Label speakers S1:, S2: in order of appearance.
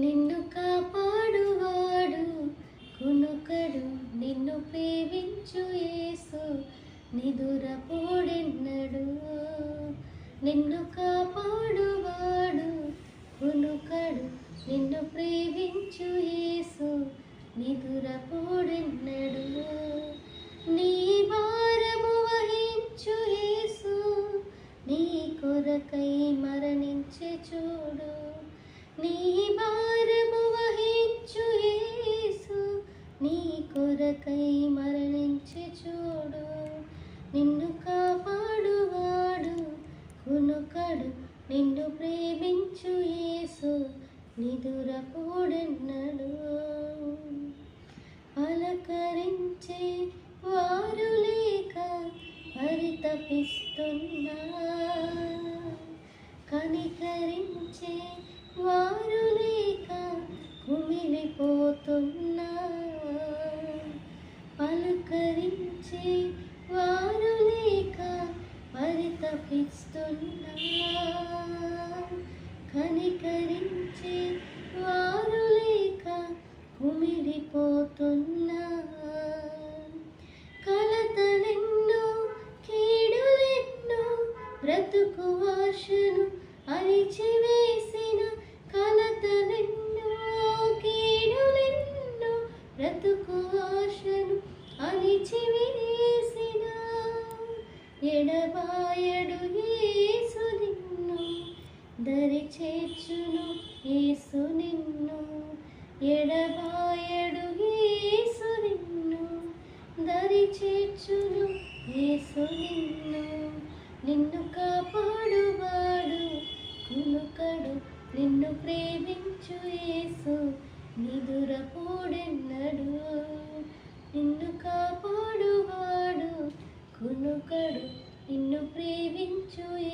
S1: నిన్ను కాపాడువాడు కునుకడు నిన్ను ప్రేమించు యేసు నిదురపోడెన్నడు. నిన్ను కాపాడువాడు కునుకడు నిన్ను ప్రేమించు యేసు నిదురపోడెన్నడు. కొరకై మరణించి చూడు. నిన్ను కాపాడువాడు కునుకడు. నిన్ను ప్రేమించు యేసు నిదురపోడెన్నడు. పలకరించే వారు లేక పరితపిస్తున్నా కనికరించే వారు లేక కుమిలిపోతున్నా. పరితపిస్తున్నా కనికరించే వారు లేక కుమిలిపోతున్నా కలతలెన్నో కీడులెన్నో బ్రతుకు ఆశను అరిచివేసిన కలతలెన్నో కీడులెన్నో బ్రతుకు ఆశను అరిచివేసిన ఎడబాయడు ఏసు నిన్ను. దరి చేర్చును ఏసు నిన్ను. ఎడబాయడు ఏసు నిన్ను. దరి చేర్చును ఏసు నిన్ను. నిన్ను కాపాడువాడు కునుకడు. నిన్ను ప్రేమించు యేసు నిదురపోడెన్నడు నిన్ను కాపాడువాడు కునుకడు. ప్రేమించు యేసు